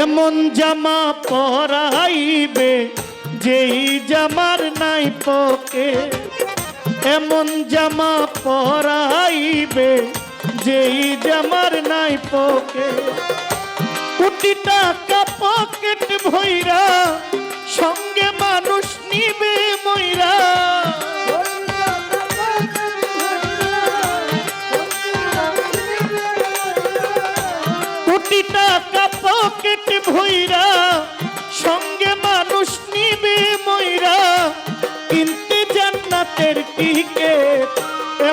এমন জামা পরাইবে, যেই জামার নাই পকে। এমন জামা পরাইবে, যেই জামার নাই পকে। কোটি টাকা পকেট ভৈরা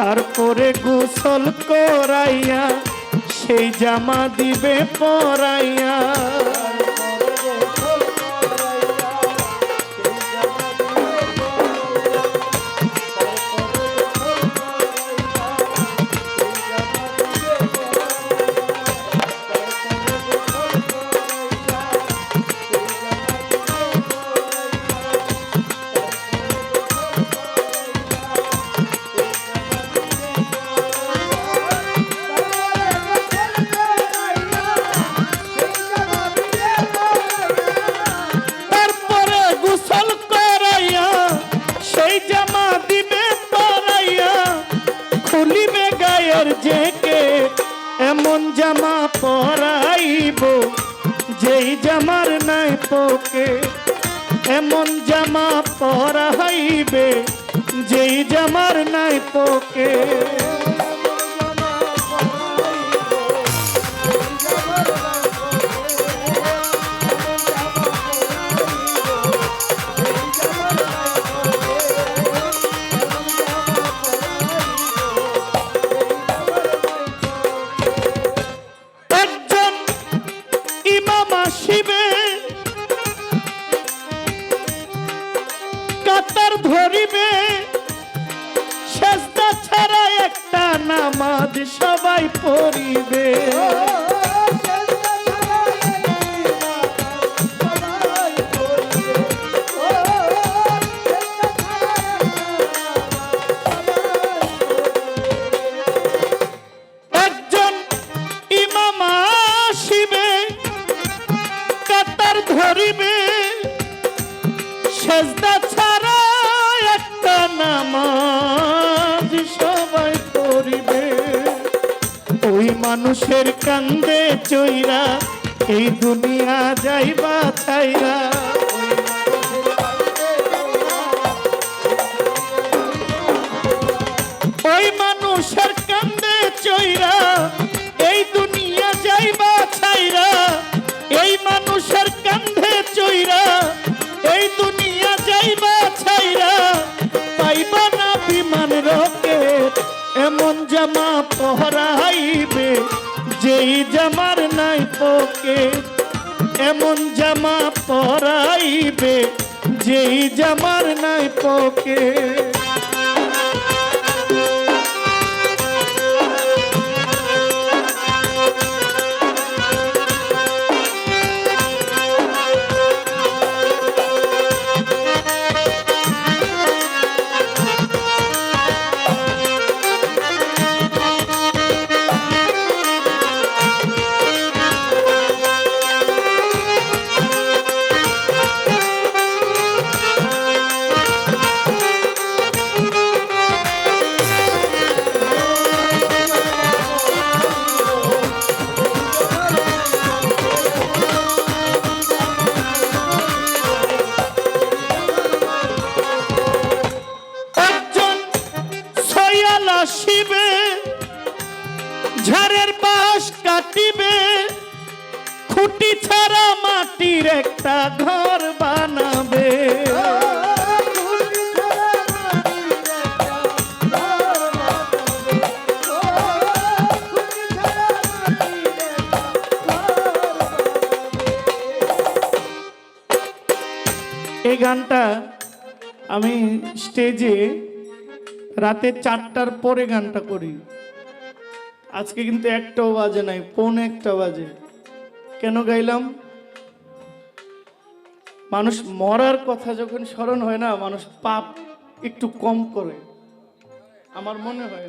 তারপরে গোসল করাইয়া সেই জামা দিবে পরাইয়া। জামা পরাইবে যেই জামার নাই পোকে ধরিবে। শেষটা ছাড়া একটা নামাজ সবাই পড়িবে। কান্দে চইরা, এই দুনিয়া যাইবা ছাইরা। ওই মানুষের কান্দে চইরা, এই দুনিয়া যাইবা ছাইরা। এই মানুষের কান্ধে চইরা, এই দুনিয়া যাইবা ছাইরা। পাইবা না বিমান রকেট, এমন জামা পহরাইবে। যেই জামার নাই পোকে এমন জামা পরাইবে যেই জামার নাই আসিবে ঝড়ের বাস কাটিবে খুঁটি ছাড়া মাটির একটা ঘর বানাবে। এই গানটা আমি স্টেজে রাতে চারটার পরে গানটা করি। আজকে কিন্তু একটাও বাজে নাই, পৌনে একটা বাজে। কেন গাইলাম? মানুষ মরার কথা যখন স্মরণ হয় না, মানুষ পাপ একটু কম করে। আমার মনে হয়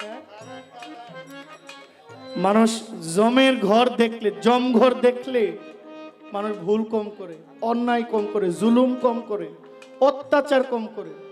হ্যাঁ? মানুষ জমের ঘর দেখলে, জম ঘর দেখলে মানুষ ভুল কম করে, অন্যায় কম করে, জুলুম কম করে, অত্যাচার কম করে।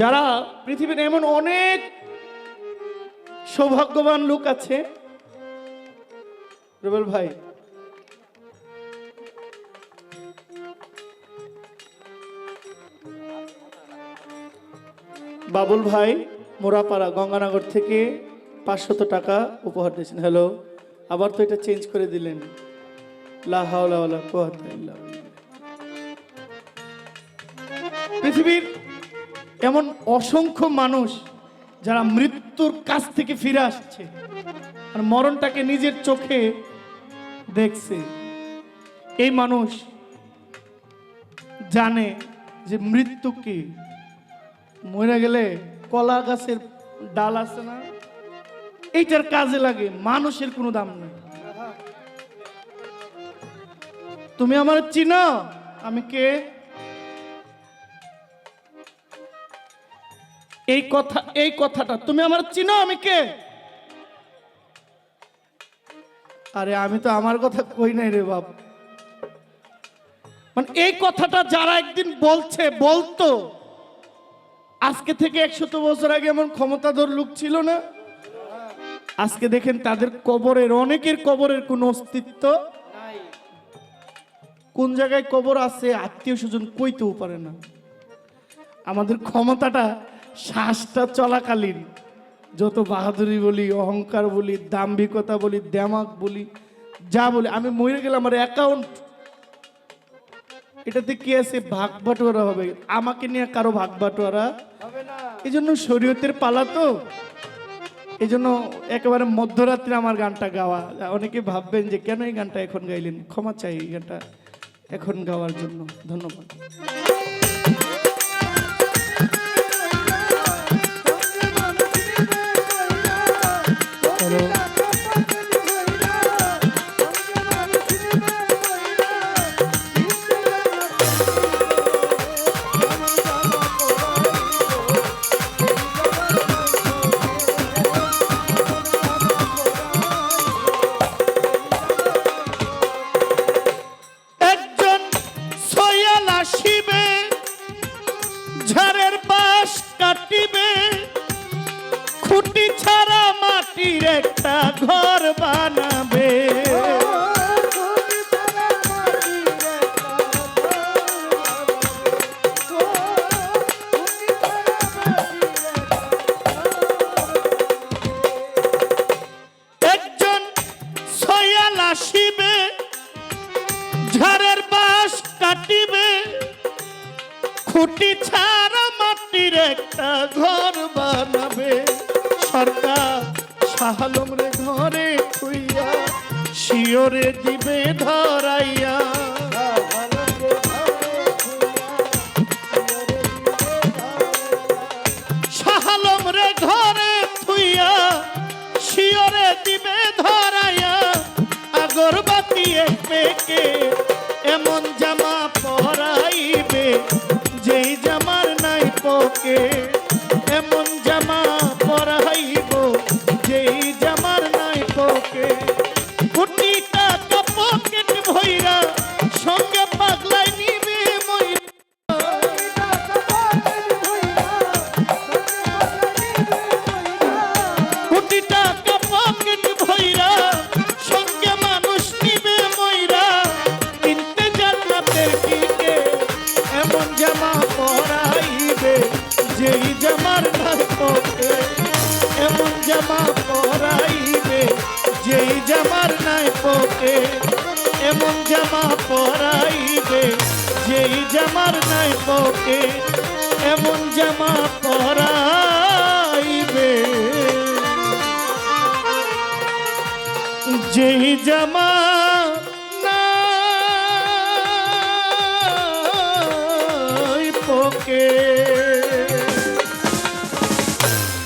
যারা পৃথিবীর এমন অনেক সৌভাগ্যবান লোক আছে, রুবেল ভাই, বাবুল ভাই, মোরাপাড়া, গঙ্গানগর থেকে পাঁচশত টাকা উপহার দিয়েছেন। হ্যালো, আবার তো এটা চেঞ্জ করে দিলেন। লা হাওলা ওয়ালা কুওয়াতা পৃথিবীর এমন অসংখ্য মানুষ যারা মৃত্যুর কাছ থেকে ফিরে আসছে আর মরণটাকে নিজের চোখে দেখছে। এই মানুষ জানে যে মৃত্যু কি। মরে গেলে কলা গাছের ডাল আছে না? এইটার কাজে লাগে, মানুষের কোনো দাম নেই। তুমি আমার চিনো? আমি কে? এই কথা এই কথাটা তুমি আমার চিনো আমি কে? আরে আমি তো আমার কথা কই নাই রে বাপ। মানে এই কথাটা যারা একদিন বলছে বলতো আজকে থেকে একশত বছর আগে এমন ক্ষমতাধর লোক ছিল না? আজকে দেখেন তাদের কবরের অনেকের কবরের কোনো অস্তিত্ব কোন জায়গায় কবর আছে আত্মীয় স্বজন কইতেও পারে না। আমাদের ক্ষমতাটা শ্বাসটা চলাকালীন যত বাহাদুরি বলি অহংকার বলি দাম্ভিকতা বলি দেমাক বলি যা বলি আমি মরে গেলে আমার অ্যাকাউন্ট এটাতে কি আছে? ভাগ বাটোয়ারা হবে। আমাকে নিয়ে কারও ভাগ বাটোয়ারা এই জন্য শরীয়তের পালা তো। এই জন্য একেবারে মধ্যরাত্রে আমার গানটা গাওয়া। অনেকে ভাববেন যে কেন এই গানটা এখন গাইলেন? ক্ষমা চাই এই গানটা এখন গাওয়ার জন্য। ধন্যবাদ। আসিবে, ঝড়ের বাস কাটিবে, খুঁটি ছাড়া মাটির একটা ঘর বানাবে। সরকার শাহালম রে ঘরে শিওরে দিবে ধরাইয়া এমন জামার নাই বউকে এমন জামা পরাইবে। যেই জামা